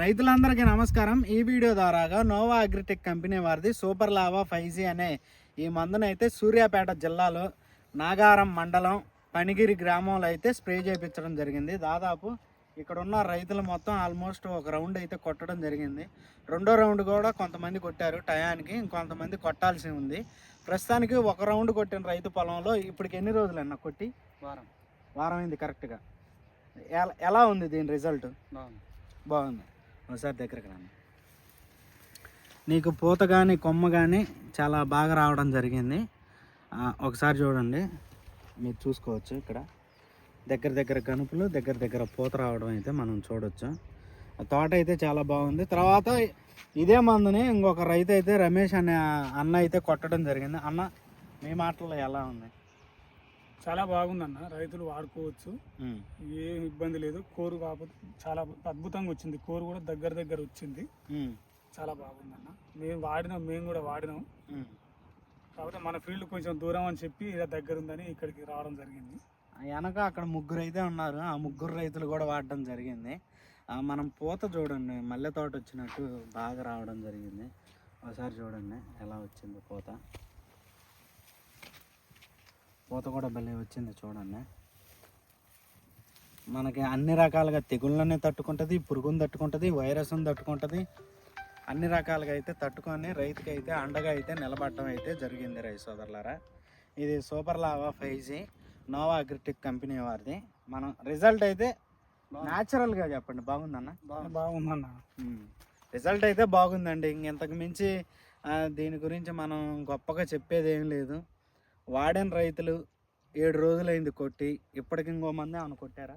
రైతులందరికీ నమస్కారం. ఈ వీడియో ద్వారాగా నోవా అగ్రిటెక్ కంపెనీ వారిది సూపర్ లావా ఫైవ్ జీ అనే ఈ మందును అయితే సూర్యాపేట జిల్లాలో నాగారం మండలం పనిగిరి గ్రామంలో అయితే స్ప్రే చేయించడం జరిగింది. దాదాపు ఇక్కడ ఉన్న రైతులు మొత్తం ఆల్మోస్ట్ ఒక రౌండ్ అయితే కొట్టడం జరిగింది. రెండో రౌండ్ కూడా కొంతమంది కొట్టారు టయానికి ఇంకొంతమంది కొట్టాల్సి ఉంది. ప్రస్తుతానికి ఒక రౌండ్ కొట్టిన రైతు పొలంలో ఇప్పటికి ఎన్ని రోజులన్నా కొట్టి? వారం. వారం అయింది కరెక్ట్గా. ఎలా ఎలా ఉంది దీని రిజల్ట్? బాగుంది. బాగుంది. ఒకసారి దగ్గరకు రాను. నీకు పూత కానీ కొమ్మ కానీ చాలా బాగా రావడం జరిగింది. ఒకసారి చూడండి. మీరు చూసుకోవచ్చు ఇక్కడ. దగ్గర దగ్గర కనుపులు దగ్గర దగ్గర పూత రావడం అయితే మనం చూడవచ్చు ఆ తోట అయితే చాలా బాగుంది. తర్వాత ఇదే మందుని ఇంకొక రైతు అయితే రమేష్ అనే అన్న అయితే కొట్టడం జరిగింది. అన్న మీ మాటల్లో ఎలా ఉంది? చాలా బాగుందన్న. రైతులు వాడుకోవచ్చు. ఏం ఇబ్బంది లేదు. కోరు కాకపోతే చాలా అద్భుతంగా వచ్చింది. కోరు కూడా దగ్గర దగ్గర వచ్చింది. చాలా బాగుందన్న. మేము వాడినాం మేము కూడా వాడినాం. కాకపోతే మన ఫీల్డ్ కొంచెం దూరం అని చెప్పి ఇలా దగ్గర ఉందని ఇక్కడికి రావడం జరిగింది. వెనక అక్కడ ముగ్గురు అయితే ఉన్నారు. ఆ ముగ్గురు రైతులు కూడా వాడడం జరిగింది. మనం పూత చూడండి. మల్లె తోట వచ్చినట్టు బాగా రావడం జరిగింది. ఒకసారి చూడండి ఎలా వచ్చింది పూత. పూత కూడా భలే వచ్చింది చూడండి. మనకి అన్ని రకాలుగా తెగుళ్ళని తట్టుకుంటుంది పురుగుని తట్టుకుంటుంది వైరస్ని తట్టుకుంటుంది. అన్ని రకాలుగా అయితే తట్టుకొని రైతుకి అయితే అండగా అయితే నిలబడటం అయితే జరిగింది రైతు సోదరులారా. ఇది super lava five G Nova agritech company వారిది. మనం రిజల్ట్ అయితే న్యాచురల్గా చెప్పండి. బాగుందన్న? బాగుందన్న. రిజల్ట్ అయితే బాగుందండి. ఇంతకు మించి దీని గురించి మనం గొప్పగా చెప్పేది ఏం లేదు. వాడిన రైతులు ఏడు రోజులైంది కొట్టి ఇప్పటికి ఇంకో మంది ఏమైనా కొట్టారా?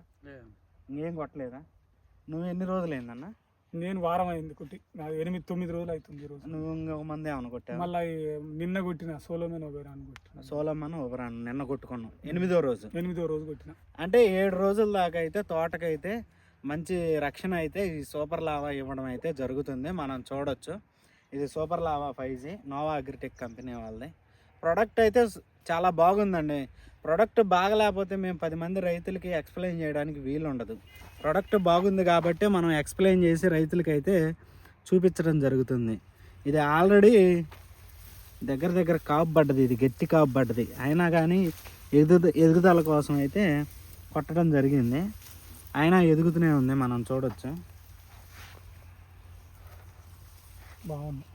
ఇంకేం కొట్టలేదా? నువ్వు ఎన్ని రోజులైందన్న? నేను వారం అయింది కుట్టి నాకు ఎనిమిది తొమ్మిది రోజులు అవుతుంది ఈ రోజు. నువ్వు ఇంకొక మంది ఏమైనా కొట్టావా? మళ్ళీ నిన్న కొట్టిన సోలో మీద ఒకరాని కొట్టిన. సోలమ్మను ఒకరాను నిన్న కొట్టుకున్నాం. ఎనిమిదో రోజు. ఎనిమిదో రోజు కొట్టిన. అంటే ఏడు రోజుల దాకా అయితే తోటకైతే మంచి రక్షణ అయితే ఈ సూపర్ లావా ఇవ్వడం అయితే జరుగుతుంది. మనం చూడొచ్చు. ఇది super lava five G Nova agritech company వాళ్ళది. ప్రోడక్ట్ అయితే చాలా బాగుందండి. ప్రోడక్ట్ బాగలేకపోతే మేము పది మంది రైతులకి ఎక్స్ప్లెయిన్ చేయడానికి వీలు ఉండదు ప్రోడక్ట్ బాగుంది కాబట్టి మనం ఎక్స్ప్లెయిన్ చేసి రైతులకి అయితే చూపించడం జరుగుతుంది. ఇది ఆల్రెడీ దగ్గర దగ్గర కాపు పడ్డది ఇది గట్టి కాపు పడ్డది. అయినా కానీ ఎదుగు ఎదుగుదల కోసం అయితే కొట్టడం జరిగింది. అయినా ఎదుగుతూనే ఉంది మనం చూడొచ్చు. బాగుంది.